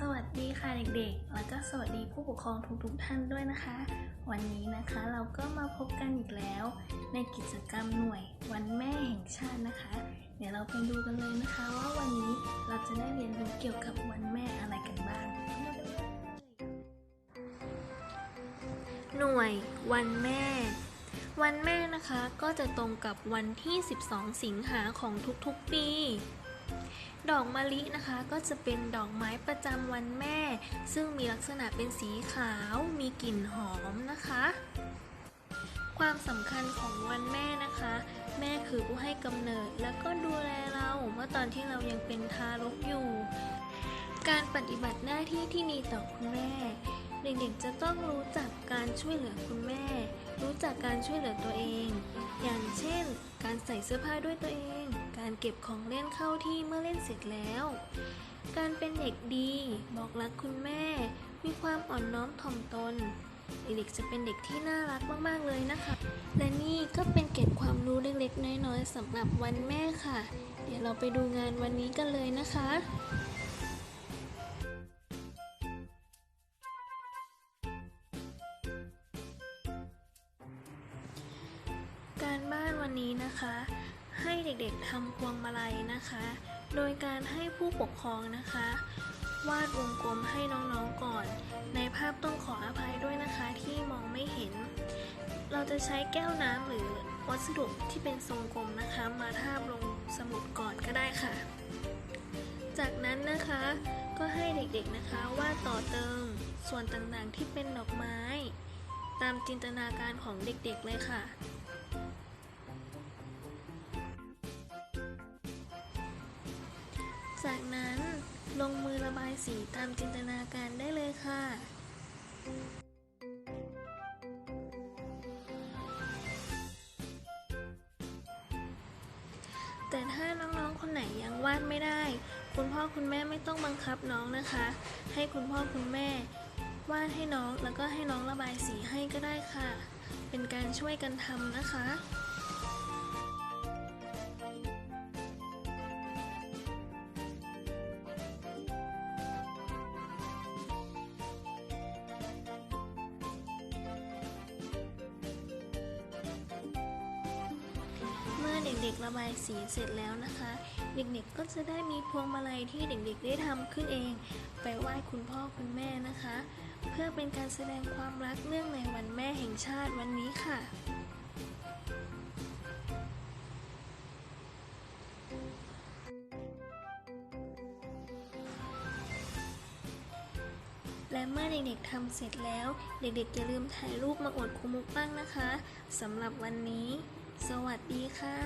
สวัสดีค่ะเด็กๆ แล้วก็สวัสดีผู้ปกครองทุกๆท่านด้วยนะคะ วันนี้นะคะเราก็มาพบกันอีกแล้ว ในกิจกรรมหน่วยวันแม่แห่งชาตินะคะ เดี๋ยวเราไปดูกันเลยนะคะว่าวันนี้เราจะได้เรียนรู้เกี่ยวกับวันแม่อะไรกันบ้าง หน่วยวันแม่ วันแม่นะคะก็จะตรงกับวันที่ 12 สิงหาของทุกๆปี ดอกมะลินะคะก็จะเป็นดอกไม้ประจำวันแม่ ซึ่งมีลักษณะเป็นสีขาว มีกลิ่นหอมนะคะ ความสำคัญของวันแม่นะคะ แม่คือผู้ให้กำเนิดแล้วก็ดูแลเราเมื่อตอนที่เรายังเป็นทารกอยู่ การปฏิบัติหน้าที่ที่ดีต่อคุณแม่ เด็กๆจะต้องรู้จักการช่วยเหลือคุณแม่ รู้จักการช่วยเหลือตัวเอง อย่างเช่น การใส่เสื้อผ้าด้วยตัวเอง การเก็บของเล่นเข้าที่เมื่อเล่นเสร็จแล้ว การเป็นเด็กดี บอกรักคุณแม่ มีความอ่อนน้อมถ่อมตน เด็กๆจะเป็นเด็กที่น่ารักมากๆเลยนะคะ และนี่ก็เป็นเกร็ดความรู้เล็กๆ น้อยๆสำหรับวันแม่ค่ะ เดี๋ยวเราไปดูงานวันนี้กันเลยนะคะ การบ้านวันนี้นะคะ ให้เด็กๆทำพวงมาลัยนะคะ โดยการให้ผู้ปกครองนะคะ วาดวงกลมให้น้องๆก่อน ในภาพต้องขออภัยด้วยนะคะที่มองไม่เห็น เราจะใช้แก้วน้ำหรือวัสดุที่เป็นทรงกลมนะคะ มาทาบลงสมุดก่อนก็ได้ค่ะ จากนั้นนะคะก็ให้เด็กๆนะคะวาดต่อเติมส่วนต่างๆที่เป็นดอกไม้ ตามจินตนาการของเด็กๆเลยค่ะ จากนั้นลงมือระบายสีตามจินตนาการได้เลยค่ะแต่ถ้าน้องๆ คนไหนยังวาดไม่ได้ คุณพ่อคุณแม่ไม่ต้องบังคับน้องนะคะ ให้คุณพ่อคุณแม่ วาดให้น้องแล้วก็ให้น้องระบายสีให้ก็ได้ค่ะ เป็นการช่วยกันทำนะคะ เด็กๆระบายสีเสร็จแล้วนะคะ เด็กๆก็จะได้มีพวงมาลัยที่เด็กๆได้ทำขึ้นเอง ไปไหว้คุณพ่อคุณแม่นะคะ เพื่อเป็นการแสดงความรักเนื่องในวันแม่แห่งชาติวันนี้ค่ะและเมื่อเด็กๆทำเสร็จแล้ว เด็กๆอย่าลืมถ่ายรูปมาอวดครูมุกบ้างนะคะสำหรับวันนี้ สวัสดีค่ะ